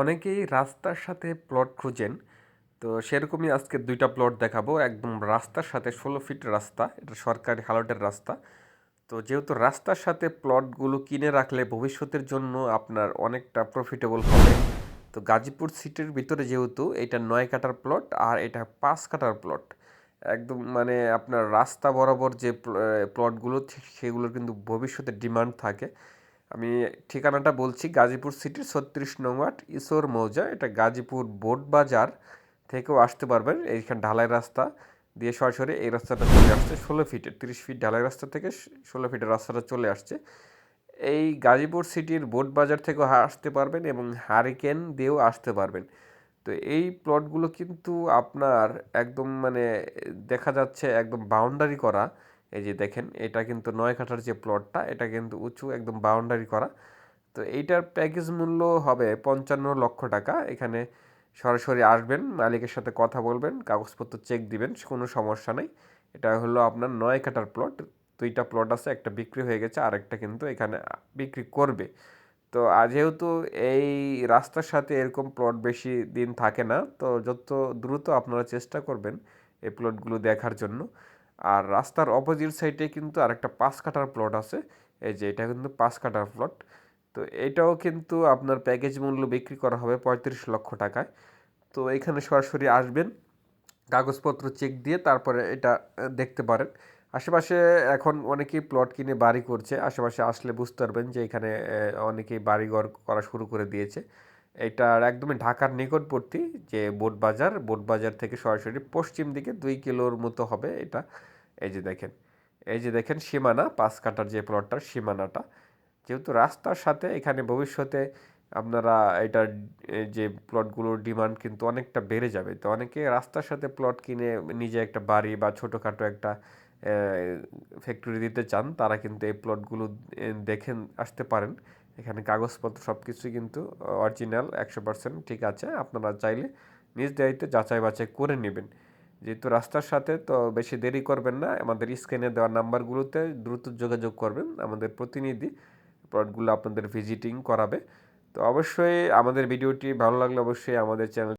অনেকেই রাস্তার সাথে প্লট খুঁজেন। তো সেরকমই আজকে দুইটা প্লট দেখাবো। একদম রাস্তার সাথে, ষোলো ফিট রাস্তা, এটা সরকারি হালটের রাস্তা। তো যেহেতু রাস্তার সাথে প্লটগুলো কিনে রাখলে ভবিষ্যতের জন্য আপনার অনেকটা প্রফিটেবল হবে। তো গাজীপুর সিটির ভিতরে যেহেতু, এটা নয় কাটার প্লট আর এটা পাঁচ কাটার প্লট একদম মানে আপনার রাস্তা বরাবর যে প্লটগুলো সেগুলোর কিন্তু ভবিষ্যতে ডিমান্ড থাকে। আমি ঠিকানাটা বলছি গাজীপুর সিটির ছত্রিশ নং ওয়ার্ড, ইসোর মৌজা। এটা গাজীপুর বোট বাজার থেকেও আসতে পারবেন। এইখানে ঢালাই রাস্তা দিয়ে সরাসরি এই রাস্তাটা চলে আসছে ষোলো ফিটের, তিরিশ ফিট ঢালাই রাস্তা থেকে ষোলো ফিটের রাস্তাটা চলে আসছে। এই গাজীপুর সিটির বোট বাজার থেকেও আসতে পারবেন এবং হারিকেন দিয়েও আসতে পারবেন। তো এই প্লটগুলো কিন্তু আপনার একদম মানে দেখা যাচ্ছে একদম বাউন্ডারি করা। এই যে দেখেন, এটা কিন্তু নয় কাঠার যে প্লটটা এটা কিন্তু উঁচু, একদম বাউন্ডারি করা। তো এইটার প্যাকেজ মূল্য হবে পঞ্চান্ন লক্ষ টাকা। এখানে সরাসরি আসবেন, মালিকের সাথে কথা বলবেন, কাগজপত্র চেক দিবেন, কোনো সমস্যা নেই। এটা হলো আপনার নয় কাটার প্লট দুইটা প্লট আছে, একটা বিক্রি হয়ে গেছে, আরেকটা কিন্তু এখানে বিক্রি করবে। তো যেহেতু এই রাস্তার সাথে এরকম প্লট বেশি দিন থাকে না, তো যত দ্রুত আপনারা চেষ্টা করবেন এই প্লটগুলো দেখার জন্য। আর রাস্তার অপোজিট সাইডে কিন্তু আরেকটা পাঁচ কাটার প্লট আছে। এই যে এটা কিন্তু পাঁচ কাটার প্লট তো এটাও কিন্তু আপনার প্যাকেজ মূল্য বিক্রি করা হবে পঁয়ত্রিশ লক্ষ টাকায়। তো এখানে সরাসরি আসবেন, কাগজপত্র চেক দিয়ে তারপরে এটা দেখতে পারেন। আশেপাশে এখন অনেকেই প্লট কিনে বাড়ি করছে। আশেপাশে আসলে বুঝতে পারবেন যে এখানে অনেকেই বাড়িঘর করা শুরু করে দিয়েছে। এটার একদমই ঢাকার নিকটবর্তী যে বোট বাজার বোট বাজার থেকে সরাসরি পশ্চিম দিকে দুই কিলোর মতো হবে এটা। এই যে দেখেন, এই যে দেখেন সীমানা, পাঁচ কাটার যে প্লটটার সীমানাটা। যেহেতু রাস্তার সাথে এখানে ভবিষ্যতে আপনারা এটার যে প্লটগুলোর ডিমান্ড কিন্তু অনেকটা বেড়ে যাবে। তো অনেকে রাস্তার সাথে প্লট কিনে নিজে একটা বাড়ি বা ছোটোখাটো একটা ফ্যাক্টরি দিতে চান, তারা কিন্তু এই প্লটগুলো দেখেন আসতে পারেন। এখানে কাগজপত্র সব কিছুই কিন্তু অরিজিনাল একশো পার্সেন্ট ঠিক আছে। আপনারা চাইলে নিজ দায়িত্বে যাচাই বাছাই করে নেবেন। যেহেতু রাস্তার সাথে তো বেশি দেরি করবেন না, আমাদের স্ক্রিনে দেওয়া নাম্বারগুলোতে দ্রুত যোগাযোগ করবেন। আমাদের প্রতিনিধি প্লটগুলো আপনাদের ভিজিটিং করাবে। তো অবশ্যই আমাদের ভিডিওটি ভালো লাগলে অবশ্যই আমাদের চ্যানেল